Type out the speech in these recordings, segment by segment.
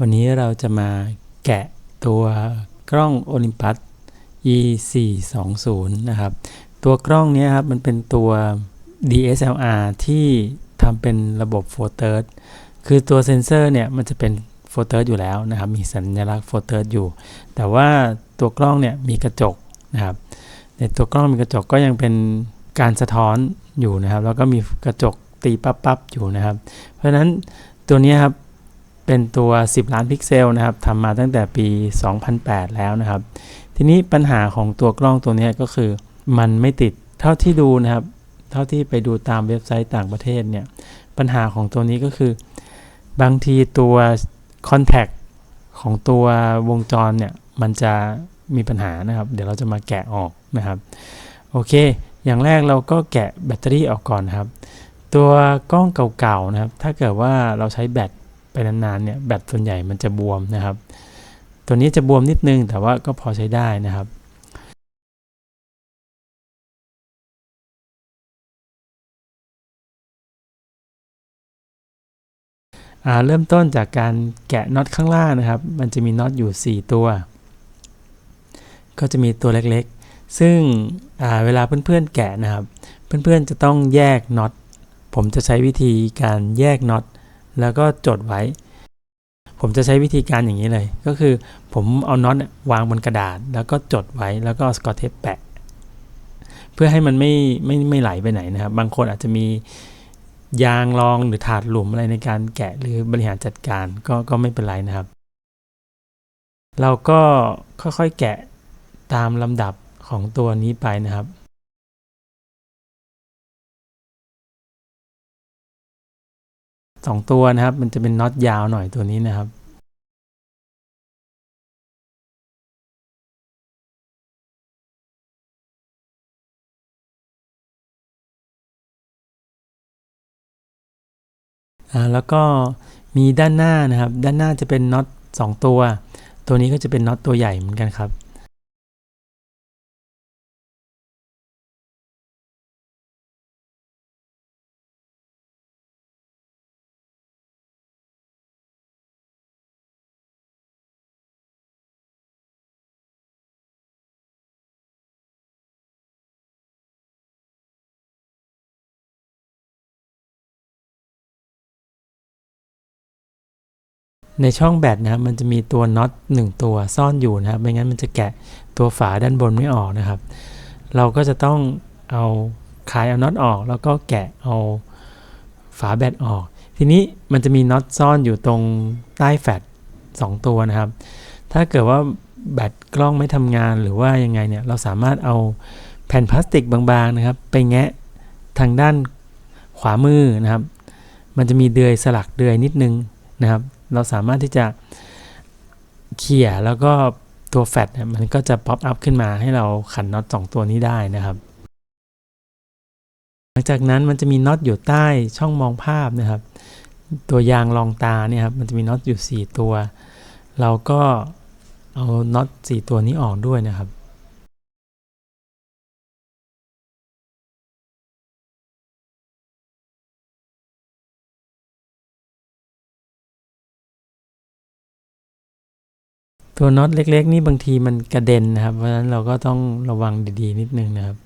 วันนี้เราจะมาแกะตัวกล้อง Olympus E 4 2 0นะครับ ตัวกล้องนี้ครับมันเป็นตัว DSLR ที่ทำเป็นระบบโฟเตอร์คือตัวเซนเซอร์เนี่ยมันจะเป็นโฟเตอร์อยู่แล้วนะครับ มีสัญลักษณ์โฟเตอร์อยู่ แต่ว่าตัวกล้องเนี่ยมีกระจกนะครับในตัวกล้องมีกระจกก็ยังเป็นการสะท้อนอยู่นะครับ แล้วก็มีกระจกตีปั๊บๆอยู่นะครับ เพราะฉะนั้นตัวนี้ครับ เป็นตัว 10 ล้านพิกเซลนะครับทำมาตั้งแต่ปี 2008 แล้วนะครับ ทีนี้ปัญหาของตัวกล้องตัวนี้ก็คือมันไม่ติดเท่าที่ดูนะครับ เท่าที่ไปดูตามเว็บไซต์ต่างประเทศเนี่ยปัญหาของตัวนี้ก็คือบางทีตัว Contact ของตัววงจรเนี่ยมันจะมีปัญหานะครับ เดี๋ยวเราจะมาแกะออกนะครับ โอเค อย่างแรกเราก็แกะแบตเตอรี่ออกก่อนนครับ ตัวกล้องเก่าๆนะครับ ถ้าเกิดว่าเราใช้แบต ไปนานๆเนี่ยแบตส่วนใหญ่มันจะบวมนะครับ ตัวนี้จะบวมนิดนึงแต่ว่าก็พอใช้ได้นะครับเริ่มต้นจากการแกะน็อตข้างล่างนะครับ มันจะมีน็อตอยู่ 4 ตัว ก็จะมีตัวเล็กๆ ซึ่งเวลาเพื่อนๆแกะนะครับ เพื่อนๆจะต้องแยกน็อต ผมจะใช้วิธีการแยกน็อต แล้วก็จดไว้ ผมจะใช้วิธีการอย่างนี้เลย ก็คือผมเอาน็อตวางบนกระดาษ แล้วก็จดไว้แล้วก็สกอตเทปแปะ เพื่อให้มันไม่ไม่ไม่ไหลไปไหนนะครับ บางคนอาจจะมียางรองหรือถาดหลุมอะไรในการแกะหรือบริหารจัดการก็ก็ไม่เป็นไรนะครับ เราก็ค่อยๆแกะตามลำดับของตัวนี้ไปนะครับ สองตัวนะครับ มันจะเป็นน็อตยาวหน่อยตัวนี้นะครับแล้วก็มีด้านหน้านะครับ ด้านหน้าจะเป็นน็อต2ตัว ตัวนี้ก็จะเป็นน็อตตัวใหญ่เหมือนกันครับ ในช่องแบตนะครับมันจะมีตัวน็อต1ตัวซ่อนอยู่นะครับไม่งั้นมันจะแกะตัวฝาด้านบนไม่ออกนะครับ เราก็จะต้องเอาคลายเอาน็อตออก แล้วก็แกะเอาฝาแบตออก ทีนี้มันจะมีน็อตซ่อนอยู่ตรงใต้แฟต2ตัวนะครับ ถ้าเกิดว่าแบตกล้องไม่ทำงานหรือว่ายังไงเนี่ยเราสามารถเอาแผ่นพลาสติกบางๆนะครับ ไปแงะทางด้านขวามือนะครับ มันจะมีเดือยสลักเดือยนิดนึงนะครับ เราสามารถที่จะเขี่ยแล้วก็ตัวแฟตมันก็จะป๊อปอัพขึ้นมาให้เราขันน็อต2ตัวนี้ได้นะครับ หลังจากนั้นมันจะมีน็อตอยู่ใต้ช่องมองภาพนะครับ ตัวยางรองตาเนี่ยครับมันจะมีน็อตอยู่ 4 ตัว เราก็เอาน็อต4ตัวนี้ออกด้วยนะครับ ตัวน็อตเล็ก ๆ นี่บางทีมันกระเด็นนะครับ เพราะฉะนั้นเราก็ต้องระวังดีๆ นิดนึงนะครับ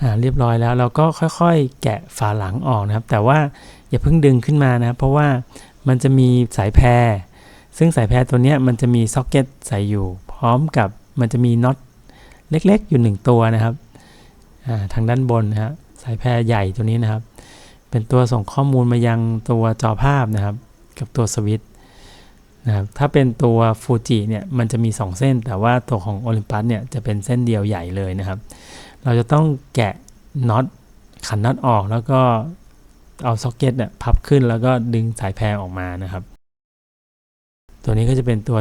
อ่าเรียบร้อยแล้วเราก็ค่อยๆ แกะฝาหลังออกนะครับ แต่ว่าอย่าเพิ่งดึงขึ้นมานะเพราะว่ามันจะมีสายแพร ซึ่งสายแพรตัวนี้มันจะมีซ็อกเก็ตใส่อยู่ พร้อมกับมันจะมีน็อตเล็กๆ อยู่ 1 ตัวนะครับทางด้านบนนะครับสายแพรใหญ่ตัวนี้นะครับ เป็นตัวส่งข้อมูลมายังตัวจอภาพนะครับ กับตัวสวิตนะครับถ้าเป็นตัวฟูจิเนี่ยมันจะมี 2 เส้น แต่ว่าตัวของโอลิมปัสเนี่ยจะเป็นเส้นเดียวใหญ่เลยนะครับ เราจะต้องแกะน็อตขันน็อตออกแล้วก็เอาซ็อกเก็ตเนี่ยพับขึ้นแล้วก็ดึงสายแพรออกมานะครับ ตัวนี้ก็จะเป็นตัว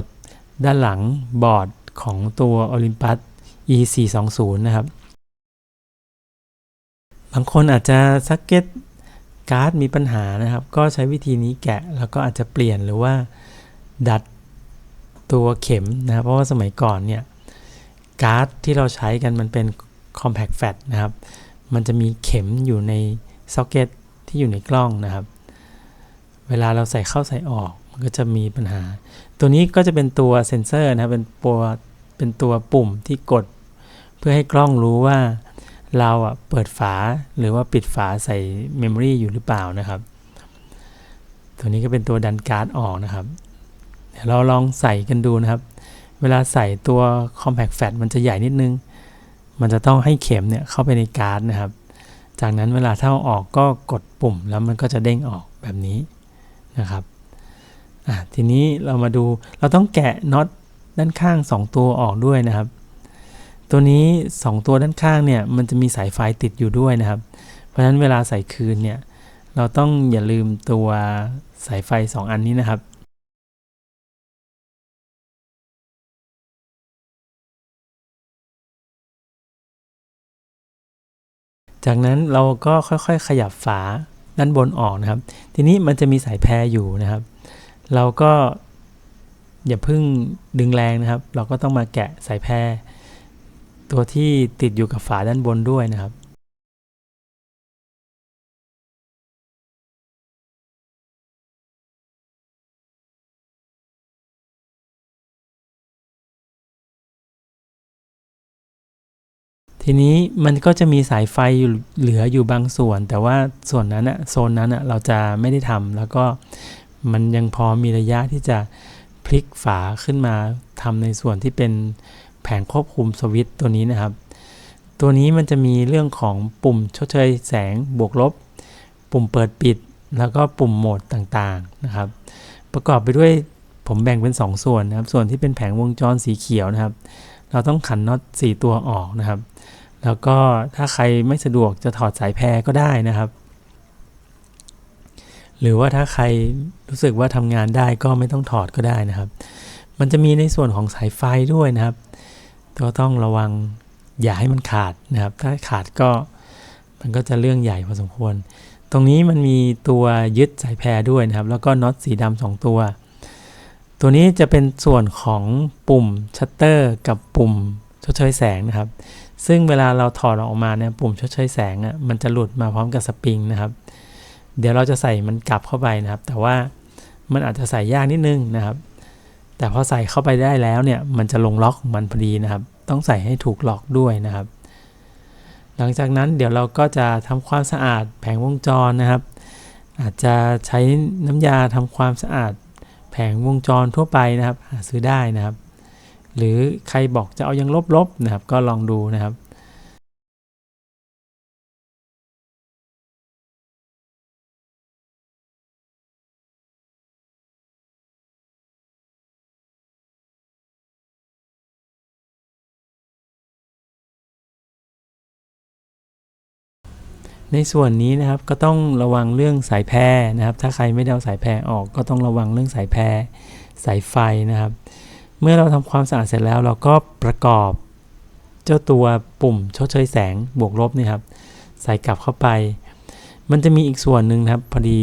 ด้านหลังบอร์ดของตัว Olympus E420 นะครับ บางคนอาจจะซ็อกเก็ต การ์ดมีปัญหานะครับ ก็ใช้วิธีนี้แกะแล้วก็อาจจะเปลี่ยนหรือว่าดัดตัวเข็มนะครับ เพราะว่าสมัยก่อนเนี่ยการ์ดที่เราใช้กันมันเป็น compact flat นะครับ มันจะมีเข็มอยู่ในซ็อกเก็ตที่อยู่ในกล้องนะครับ เวลาเราใส่เข้าใส่ออก มันก็จะมีปัญหา ตัวนี้ก็จะเป็นตัวเซ็นเซอร์นะครับ เป็นตัวเป็นตัวปุ่มที่กด เพื่อให้กล้องรู้ว่า เราอะเปิดฝาหรือว่าปิดฝาใส่เมมโมรีอยู่หรือเปล่านะครับ ตัวนี้ก็เป็นตัวดันการ์ดออกนะครับ เดี๋ยวเราลองใส่กันดูนะครับ เวลาใส่ตัว Compact Flash มันจะใหญ่นิดนึง มันจะต้องให้เข็มเนี่ยเข้าไปในการ์ดนะครับ จากนั้นเวลาเท่าออกก็กดปุ่มแล้วมันก็จะเด้งออกแบบนี้นะครับอะทีนี้เรามาดูเราต้องแกะน็อตด้านข้าง 2 ตัวออกด้วยนะครับ ตัวนี้ 2 ตัวด้านข้างเนี่ยมันจะมีสายไฟติดอยู่ด้วยนะครับ เพราะฉะนั้นเวลาใส่คืนเนี่ยเราต้องอย่าลืมตัวสายไฟ 2 อันนี้นะครับจากนั้นเราก็ค่อยๆ ขยับฝาด้านบนออกนะครับ ทีนี้มันจะมีสายแพรอยู่นะครับ เราก็อย่าเพิ่งดึงแรงนะครับ เราก็ต้องมาแกะสายแพร ตัวที่ติดอยู่กับฝาด้านบนด้วยนะครับ ทีนี้มันก็จะมีสายไฟอยู่เหลืออยู่บางส่วน แต่ว่าส่วนนั้นอะโซนนั้นอะเราจะไม่ได้ทำแล้วก็มันยังพอมีระยะที่จะพลิกฝาขึ้นมาทำในส่วนที่เป็น แผงควบคุมสวิตช์ตัวนี้นะครับ ตัวนี้มันจะมีเรื่องของปุ่มชดเชยแสงบวกลบ ปุ่มเปิดปิด แล้วก็ปุ่มโหมดต่างๆนะครับ ประกอบไปด้วยผมแบ่งเป็น 2 ส่วนนะครับ ส่วนที่เป็นแผงวงจรสีเขียวนะครับ เราต้องขันน็อต4ตัวออกนะครับ แล้วก็ถ้าใครไม่สะดวกจะถอดสายแพรก็ได้นะครับหรือว่าถ้าใครรู้สึกว่าทำงานได้ก็ไม่ต้องถอดก็ได้นะครับ มันจะมีในส่วนของสายไฟด้วยนะครับ ก็ต้องระวังอย่าให้มันขาดนะครับ ถ้าขาดก็มันก็จะเรื่องใหญ่พอสมควร ตรงนี้มันมีตัวยึดสายแพรด้วยนะครับ แล้วก็น็อตสีดำสองตัว ตัวนี้จะเป็นส่วนของปุ่มชัตเตอร์กับปุ่มชดเชยแสงนะครับ ซึ่งเวลาเราถอดออกมาเนี่ยปุ่มชดเชยแสงอะมันจะหลุดมาพร้อมกับสปริงนะครับ เดี๋ยวเราจะใส่มันกลับเข้าไปนะครับ แต่ว่ามันอาจจะใส่ยากนิดนึงนะครับ แต่พอใส่เข้าไปได้แล้วเนี่ยมันจะลงล็อกของมันพอดีนะครับ ต้องใส่ให้ถูกล็อกด้วยนะครับ หลังจากนั้นเดี๋ยวเราก็จะทำความสะอาดแผงวงจรนะครับ อาจจะใช้น้ำยาทำความสะอาดแผงวงจรทั่วไปนะครับ หาซื้อได้นะครับ หรือใครบอกจะเอายังลบๆนะครับ ก็ลองดูนะครับ ในส่วนนี้นะครับก็ต้องระวังเรื่องสายแพรนะครับ ถ้าใครไม่ได้เอาสายแพรออกก็ต้องระวังเรื่องสายแพรสายไฟนะครับ เมื่อเราทำความสะอาดเสร็จแล้วเราก็ประกอบเจ้าตัวปุ่มชดเชยแสงบวกลบนี่ครับใส่กลับเข้าไป มันจะมีอีกส่วนหนึ่งครับ พอดี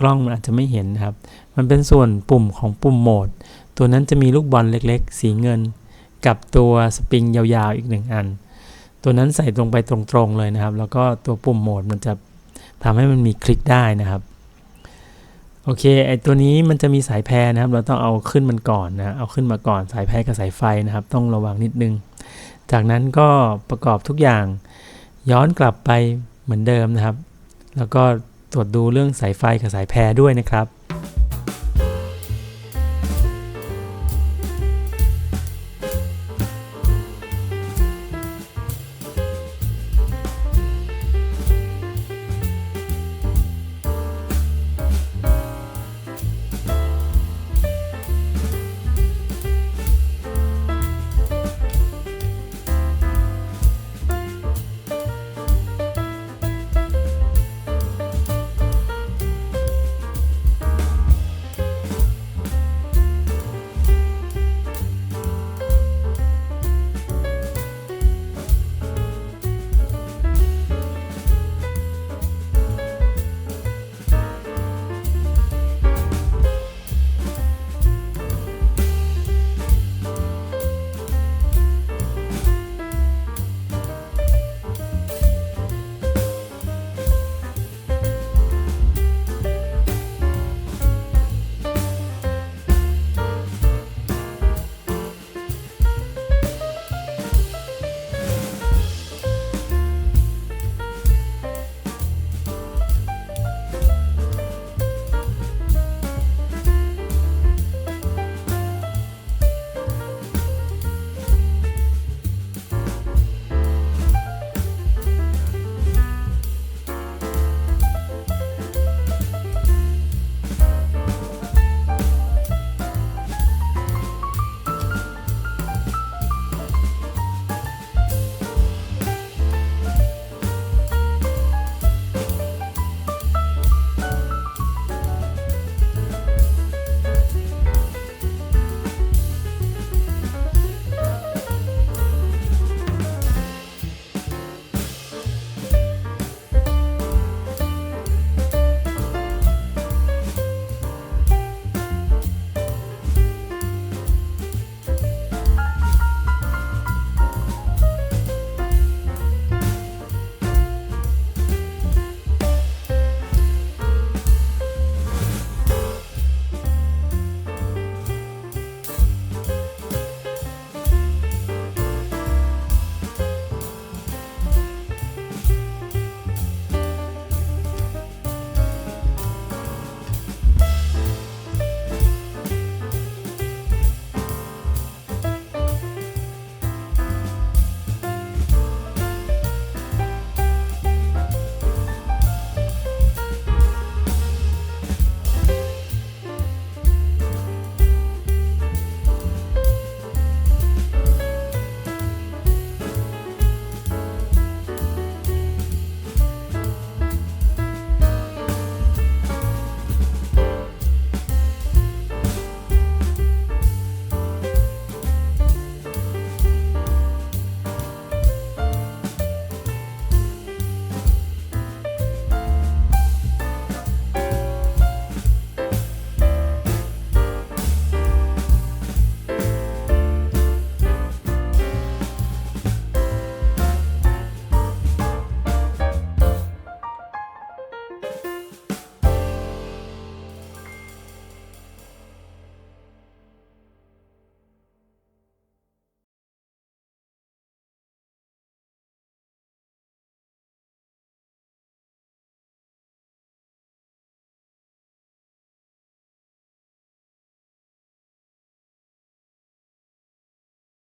กล้องมันอาจจะไม่เห็นนะครับ มันเป็นส่วนปุ่มของปุ่มโหมด ตัวนั้นจะมีลูกบอลเล็กๆ สีเงิน กับตัวสปริงยาวๆอีกหนึ่งอัน ตัวนั้นใส่ตรงไปตรงๆเลยนะครับ แล้วก็ตัวปุ่มโหมดมันจะทำให้มันมีคลิกได้นะครับโอเคไอตัวนี้มันจะมีสายแพรนะครับ เราต้องเอาขึ้นมันก่อนนะเอาขึ้นมาก่อนสายแพรกับสายไฟนะครับ ต้องระวังนิดนึง จากนั้นก็ประกอบทุกอย่างย้อนกลับไปเหมือนเดิมนะครับ แล้วก็ตรวจดูเรื่องสายไฟกับสายแพรด้วยนะครับ